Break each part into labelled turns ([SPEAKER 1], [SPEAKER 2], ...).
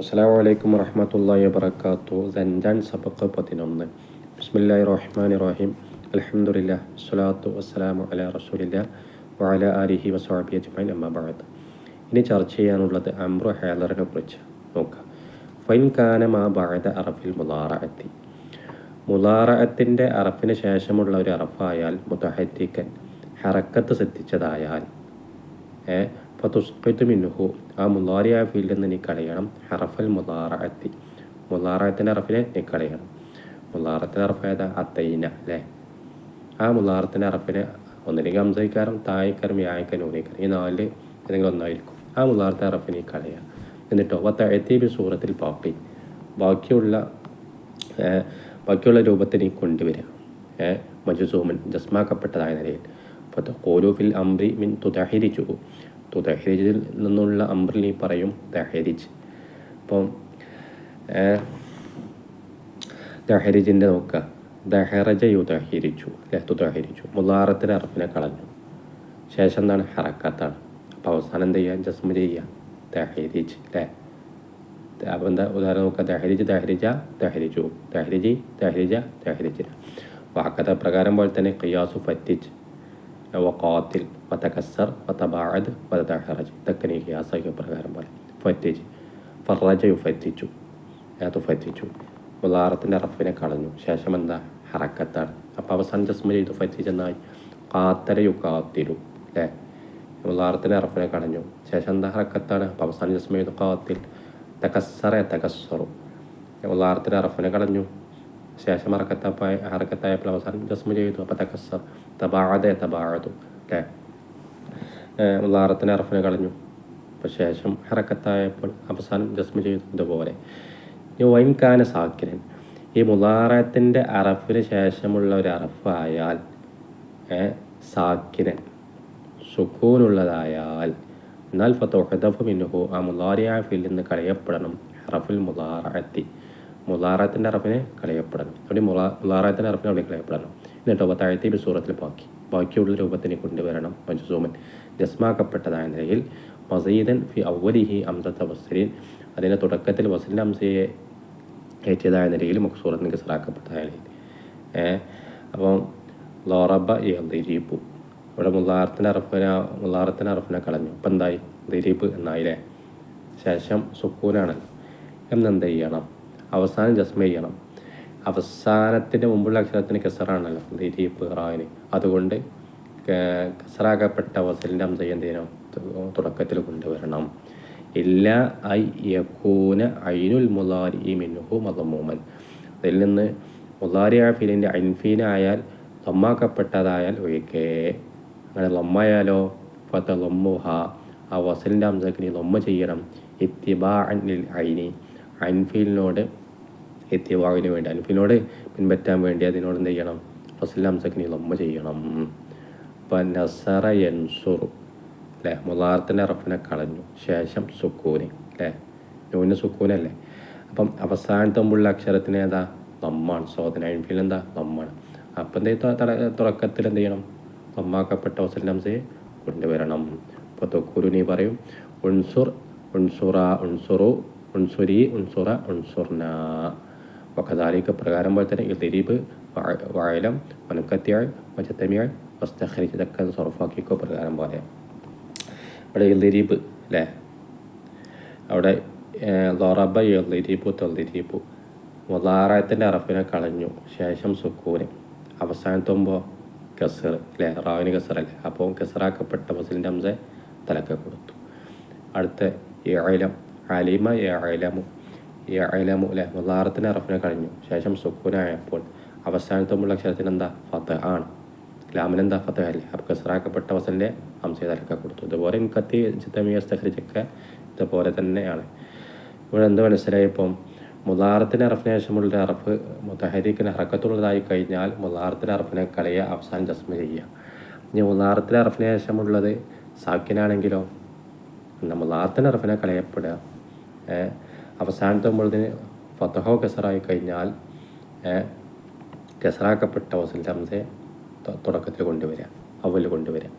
[SPEAKER 1] അസ്സാം വലൈക്കും വറഹമത്തല്ലാ വബർക്കാത്തു സഞ്ചാൻ സബക്ക് പതിനൊന്ന്. ബിസ്മില്ലാഹി റഹ്മാൻ റഹീം. അലഹമുല്ല സ്വലാത്തു വസ്സലാമു അല റസൂലില്ല വാല ആലിഹി വസാബി അജ്മൈൻ അമ്മാബാദ് ഇനി ചർച്ച ചെയ്യാനുള്ളത് അമ്രു ഹേലറിനെ കുറിച്ച് നോക്കാം. ഫൈൻ കാന മാ ബാദ അറഫിൽ മുലാറഅത്തി മുലാറഅത്തിന്റെ അറഫിന് ശേഷമുള്ള ഒരു അറഫായാൽ മുതഹത്തിക്കൻ ഹറക്കത്ത് ശ്രദ്ധിച്ചതായാൽ ഫതുസ്ഖിത്തു ആ മുലാറിയായ ഫീൽഡിൽ നിന്ന് നീ കളയണം ഹറഫൽ മുലാറഅത്തി മുലാറത്തിന്റെ അറഫിനെ നീ കളയണം മുലാറത്തിന്റെ അറഫ് ഏതാ? അത്തൈന അല്ലേ? ആ മുലാറത്തിന്റെ അറഫിനെ ഒന്നിനെ ഗംസൈക്കാരം തായിക്കാരം യായക്കാരും ഊനിക്കാരം ഈ നാല് ഏതെങ്കിലും ഒന്നായിരിക്കും. ആ മുതാറത്തെ അറഫിനെ കളയുക എന്നിട്ടോ വത്തഴത്തീബി സൂറത്തിൽ പാപ്പി ബാക്കിയുള്ള ബാക്കിയുള്ള രൂപത്തിനെ കൊണ്ടുവരിക. മജുസൂമൻ ജസ്മാക്കപ്പെട്ടതായ നിലയിൽ. അപ്പോൾ കോലൂഫിൽ അംറി മിൻ തുതഹിരിച്ചു തുതഹിരിജിൽ നിന്നുള്ള അംറിൽ നീ പറയും ദഹരിജ്. അപ്പം ദഹരിജിന്റെ നോക്കുക ദഹറജ യു ദഹരിച്ചു അല്ലെ? തുതഹിരിച്ചു മുതാറത്തിന് അറഫിനെ കളഞ്ഞു. ശേഷം എന്താണ്? ഹറക്കത്താണ്. അപ്പോൾ അവസാനം എന്ത് ചെയ്യുക? ജസ്മ ചെയ്യുക. ദഹരിജ് അല്ലേ? അപ്പോൾ എന്താ? ഉദാഹരണം നോക്കുക ദഹരിജ് ദഹരിജ ദഹരിച്ചു ദഹരിജി ദഹരിജ ദഹരിജ വാക്കഥ പ്രകാരം പോലെ തന്നെ ഖിയാസു ഫറ്റിജ് വഖാത്തിൽ വതകസർ വതബാഅദ് വതഹറജ് ഇതൊക്കെ നീ ഖിയാസാക്കിയ പ്രകാരം പോലെ ഫറ്റിജ് ഫറജ അത് തുഫറ്റിച്ചു മുലാറത്തിന്റെ റഫിനെ കളഞ്ഞു. ശേഷം എന്താ? ഹറക്കത്താണ്. അപ്പോൾ അവസാനം ജസ്മ ചെയ്തു ഫറ്റിച്ച് എന്നായി കാത്തര യു കാത്തിരു അല്ലേ? മുലാറത്തിന്റെ റഫിനെ കളഞ്ഞു. ശേഷം എന്താ ഹറക്കത്താണ്? അപ്പോൾ അവസാനം ജസ്മ ചെയ്തു കാത്തിൽ. തകസ്സറ തകസ്സറു. മുലാറത്തിന്റെ റഫിനെ കളഞ്ഞു. ശേഷം ഹറക്കത്തായ അറക്കത്തായപ്പോൾ അവസാനം ജസ്മ ചെയ്തു. അപ്പോൾ തകസ്സർ തബാദ തബാഴതു അല്ലേ ഉള്ളാറത്തിന് റഫിനെ കളഞ്ഞു. അപ്പോൾ ശേഷം ഹറക്കത്തായപ്പോൾ അവസാനം ജസ്മ ചെയ്തു. ഇതുപോലെ. ഈ വൈൻകാന സാക്കിനൻ. ഈ മുലാറത്തിന്റെ അറഫിന് ശേഷമുള്ള ഒരു അറഫായാൽ സാക്കിനൻ. സുക്കൂനുള്ളതായാൽ എന്നാൽ ഫത്തോഹദഫ് മിന്നുഹു ആ മുലാറിയായ ഫിൽ നിന്ന് കളയപ്പെടണം. അറഫുൽ മുലാറത്തി മുലാറത്തിന്റെ അറഫിനെ കളയപ്പെടണം. അവിടെ മുലാ മുലാറത്തിന്റെ അറഫിനെ അവിടെ കളയപ്പെടണം. എന്നിട്ടോ ഒരു സൂറത്തിൽ ബാക്കി ബാക്കിയുള്ള രൂപത്തിനെ കൊണ്ടുവരണം. മജുസൂമൻ ജസ്മാക്കപ്പെട്ടതായ നിലയിൽ മസീദൻ ഫി ഔവലിഹി അംസത്ത വസ്രീൻ അതിന്റെ തുടക്കത്തിൽ വസലിന്റെ അംസയെ ഏറ്റിയതായ നിലയിൽ മക്സൂറത്തിന് കസറാക്കപ്പെട്ടതായ നിലയിൽ. അപ്പം ലോറബ ദിരീപ്പു ഇവിടെ മുല്ലാറത്തിന്റെ അറഫിന മുല്ലാറത്തിന്റെ അറഫിനെ കളഞ്ഞു. അപ്പം എന്തായി? ദിരീപ്പ് എന്നായില്ലേ? ശേഷം സുക്കൂനാണല്ലോ. എന്നെന്ത് ചെയ്യണം അവസാനം ജസ്മ ചെയ്യണം. അവസാനത്തിന്റെ മുമ്പുള്ള അക്ഷരത്തിന് കെസറാണല്ലോ ദീപ് റായിന്. അതുകൊണ്ട് കസറാക്കപ്പെട്ട വസലിന്റെ അംസ എന്ത് തുടക്കത്തിൽ കൊണ്ടുവരണം. ഇല്ല ഐ യക്കൂന ഐനുൽ മുലാരി മിന്നുഹു മതമൂമൻ അതിൽ നിന്ന് മുലാരിയ ഫീലിന്റെ അൻഫീനായാൽ ലമ്മാക്കപ്പെട്ടതായാൽ ഒഴിക്കേ അങ്ങനെ ലമ്മയാലോ? ഫത്ത ലമ്മുഹ ആ വസലിന്റെ അംസക്കിനി ലൊമ്മ ചെയ്യണം. ഇത്തിബാ അനിൽ ഐനി. അൻഫീലിനോട് ഇത്തിബാവിന് വേണ്ടി അൻഫീലിനോട് പിൻപറ്റാൻ വേണ്ടി അതിനോട് എന്ത് ചെയ്യണം? വസലിന്റെ സഖിനി നമ്മ ചെയ്യണം. അപ്പം നസറ എൻസുറു അല്ലേ മുലാർത്തിന്റെ റഫിനെ കളഞ്ഞു. ശേഷം സുക്കൂന് അല്ലേ നൂന് സുക്കൂനല്ലേ? അപ്പം അവസാനത്തെ മുമ്പുള്ള അക്ഷരത്തിന് ഏതാ? നമ്മാണ്. സോദന അൻഫീൽ എന്താ? നമ്മാണ്. അപ്പം എന്ത് തുടക്കത്തിൽ എന്ത് ചെയ്യണം? നമ്മാക്കപ്പെട്ട വസല്ലംസയെ കൊണ്ടുവരണം. ഇപ്പോൾ തൊക്കൂരു നീ പറയും ഉൺസുർ ഉൺസുറ ഉൺസുറു ഉൺസുരി ഉൺസുറ ഉൺസുർന വക്കതാലിക്ക് പ്രകാരം പോലെ തന്നെ ഇതിരീബ് വായലം വനക്കത്തിയാൾ മച്ചത്തമിയാൾ വസ്തഖരിച്ച് ഇതൊക്കെ സൊറഫാക്കിക്കോ പ്രകാരം പോലെ അവിടെ ഇലിരീബ് അല്ലേ അവിടെ ലോറബ എളിരീബു തൊള്ളിരീബു മുലാറത്തിന്റെ അറഫിനെ കളഞ്ഞു ശേഷം സുക്കൂന് അവസാനത്തുമ്പോൾ കസർ അല്ലേ റാവിന് കസറല്ലേ അപ്പോൾ കസറാക്കപ്പെട്ട മസിലിന്റെ അംസ തലക്ക കൊടുത്തു അടുത്ത ഏലം അലിമ ഏലമു അല്ലേ മുലാറത്തിന്റെ അറഫിനെ കഴിഞ്ഞു. ശേഷം സുക്കൂനായപ്പോൾ അവസാനത്തുമുള്ള അക്ഷരത്തിന് എന്താ ഫത്ത് ആണ്. ലാമിനെന്താ? ഫത്തഹല്ലേ അപ്പോൾ കസറാക്കപ്പെട്ട വസലിന്റെ ഹംസയെ തലക്ക കൊടുത്തു. ഇതുപോലെ കത്തി ചിത്തമിയസ്തഹരിച്ചൊക്കെ ഇതുപോലെ തന്നെയാണ്. ഇവിടെ എന്ത് മനസ്സിലായപ്പം മുലാറത്തിന് അറഫിന് ശേഷമുള്ള അറഫ് മുതഹരിക്കിന് ഹറക്കത്തുള്ളതായി കഴിഞ്ഞാൽ മുലാറത്തിന് അറഫിനെ കളയ അവസാനം ജസ്മ ചെയ്യുക. ഇനി മുലാറത്തിന് അറഫിന് ശേഷമുള്ളത് സാക്കിനാണെങ്കിലോ? മുലാറത്തിന് അറഫിനെ കളയപ്പെടുക. അവസാനത്തെ ഫതഹോ കസറായി കഴിഞ്ഞാൽ കസറാക്കപ്പെട്ട വസൽ ഹംസയെ തുടക്കത്തിൽ കൊണ്ടുവരിക അവൽ കൊണ്ടുവരിക.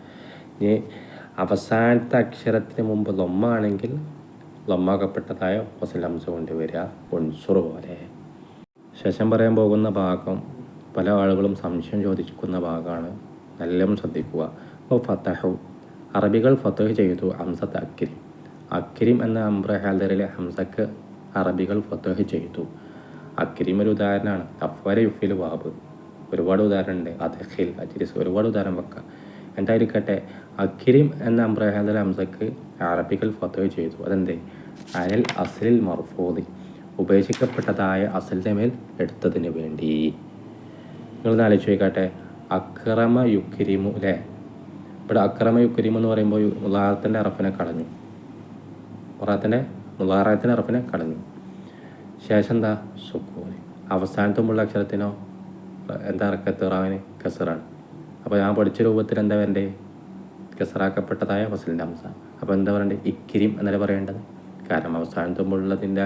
[SPEAKER 1] ഇനി അവസാനത്തെ അക്ഷരത്തിന് മുമ്പ് ലൊമ്മ ആണെങ്കിൽ ലൊമ്മാക്കപ്പെട്ടതായ ഹംസ കൊണ്ടുവരിക വരിക ഉൻസുർ പോലെ. ശേഷം പറയാൻ പോകുന്ന ഭാഗം പല ആളുകളും സംശയം ചോദിക്കുന്ന ഭാഗമാണ്. നല്ലോണം ശ്രദ്ധിക്കുക. അപ്പോൾ ഫത്തഹു അറബികൾ ഫത്തഹ് ചെയ്തു ഹംസത്ത് അക്കിരിം. അക്കിരിം എന്ന അംബ്രഹാദറിലെ ഹംസക്ക് അറബികൾ ഫത്തഹ് ചെയ്തു. അക്രീം ഒരു ഉദാഹരണമാണ്. അഫ്വര യുഫിൽ വാബ് ഒരുപാട് ഉദാഹരണമുണ്ട് അദഖിൽ അജിരിസ്. ഒരുപാട് ഉദാഹരണം വെക്കാം. എന്തായിരിക്കട്ടെ? അക്കിരിം എന്ന അംബ്രഹാദൽ ഹംസക്ക് അറബികൾ ഫത്തഹ് ചെയ്തു. അതെന്തേ? അനിൽ അസലിൽ മർഫൂദി. ഉപേക്ഷിക്കപ്പെട്ടതായ അസലിന്റെ മേൽ എടുത്തതിന് വേണ്ടി. നിങ്ങളൊന്ന് ആലോചിച്ച് നോക്കട്ടെ. അക്രമ യുക്കരിമു അല്ലേ ഇവിടെ അക്രമ യുക്കരിമു എന്ന് പറയുമ്പോൾ ഉദാഹരണത്തിന്റെ അറഫിനെ കളഞ്ഞു. മുറാത്തിന്റെ മുലാറത്തിന്റെ അറഫിനെ കളഞ്ഞു. ശേഷം എന്താ? സുക്കൂന്. അവസാനത്തുമുള്ള അക്ഷരത്തിനോ എന്താ ഇറക്കത്ത് റാവിന് കസറാണ്. അപ്പോൾ ഞാൻ പഠിച്ച രൂപത്തിൽ എന്താ വരണ്ടേ? കസറാക്കപ്പെട്ടതായ ഫസലിന്റെ അംസ അപ്പോൾ എന്താ പറയണ്ടേ? ഇക്കിരിം എന്നല്ല പറയേണ്ടത്? കാരണം അവസാനത്തെ മുള്ളതിന്റെ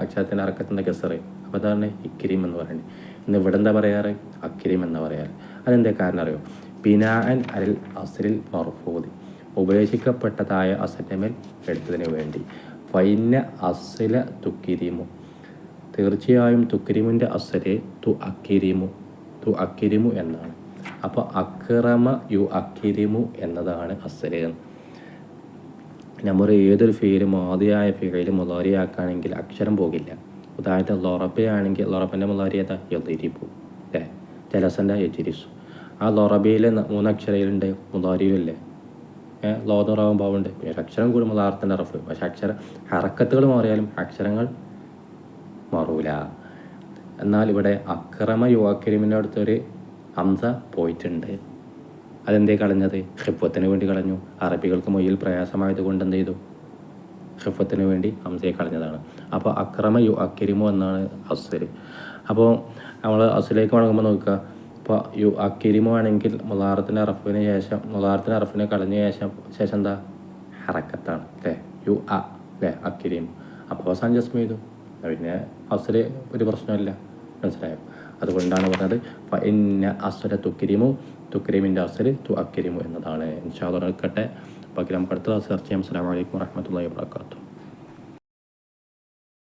[SPEAKER 1] അക്ഷരത്തിന്റെ അറക്കത്തിന്റെ കസറ്? അപ്പോൾ അതാണ് ഇക്കിരിം എന്ന് പറയുന്നത് ഇന്ന് ഇവിടെ എന്താ പറയാറ്? അക്കിരിം എന്ന് പറയാറ്. അതെന്താ കാരണം അറിയോ? ബിനാൻ അൽ അസലിൽ മർഫൂദി. ഉപേക്ഷിക്കപ്പെട്ടതായ അസലിന്റെ എടുത്തതിന് വേണ്ടി. ഫൈന അസല തുക്കിരിമു. തീർച്ചയായും തുക്കിരിമുന്റെ അസലെ തു അക്കിരിമു. തു അക്കിരിമു എന്നാണ്. അപ്പോൾ അക്രമ യു അക്കിരിമു എന്നതാണ് അസലെ നമ്മൾ ഏതൊരു ഫീലും ആദ്യമായ ഫീലും മുതാരിയാക്കുകയാണെങ്കിൽ അക്ഷരം പോകില്ല. ഉദാഹരണത്തിന് ലൊറബയാണെങ്കിൽ ലൊറബന്റെ മുതലറി ഏതാ? യതിരിപ്പു അല്ലേ ജലസന്റെ യജിരിസു. ആ ലൊറബയിലെ മൂന്നക്ഷരയിലുണ്ട് മുതാരിയിലല്ലേ ലോതറാവും പാവുണ്ട് ഒരു അക്ഷരം കൂടുമ്പോൾ ആർത്തിന്റെ റഫ്. പക്ഷേ അക്ഷരം ഹറക്കത്തുകൾ മാറിയാലും അക്ഷരങ്ങൾ മാറൂല. എന്നാൽ ഇവിടെ അക്രമ യുവാക്കരിമിന്റെ അടുത്തൊരു ഹംസ പോയിട്ടുണ്ട്. അതെന്തേ കളഞ്ഞത്? ഹിഫത്തിന് വേണ്ടി കളഞ്ഞു. അറബികൾക്ക് മൊയ്യിൽ പ്രയാസമായതുകൊണ്ട് എന്ത് ചെയ്തു? ഹിഫത്തിന് വേണ്ടി ഹംസയെ കളഞ്ഞതാണ്. അപ്പോൾ അക്രമ യു അക്കരിമോ എന്നാണ് അസുൽ അപ്പോൾ നമ്മൾ അസുലേക്ക് മടങ്ങുമ്പോൾ നോക്കുക. ഇപ്പോൾ യു അക്കിരിമു ആണെങ്കിൽ മുലാറത്തിന്റെ അറഫിന് ശേഷം മുലാറത്തിന്റെ അറഫിനെ കളഞ്ഞ ശേഷം ശേഷം എന്താ? ഹറക്കത്താണ് അല്ലേ യു അ അല്ലേ അക്കിരിമു അപ്പോൾ അവസാനം ജസ്മ ചെയ്തു. പിന്നെ അസുര ഒരു പ്രശ്നമില്ല മനസ്സിലായോ? അതുകൊണ്ടാണ് പറഞ്ഞത് ഇന്ന അസുര തുക്കിരിമു തുക്കിരിമിന്റെ അസുര തു അക്കിരിമു എന്നതാണ്. ഇൻഷാ നിൽക്കട്ടെ ബാക്കി നമുക്ക് അടുത്ത ചർച്ച ചെയ്യാം. അസ്സാം വലൈക്കും വാഹമത്തല്ലാ വാത്തു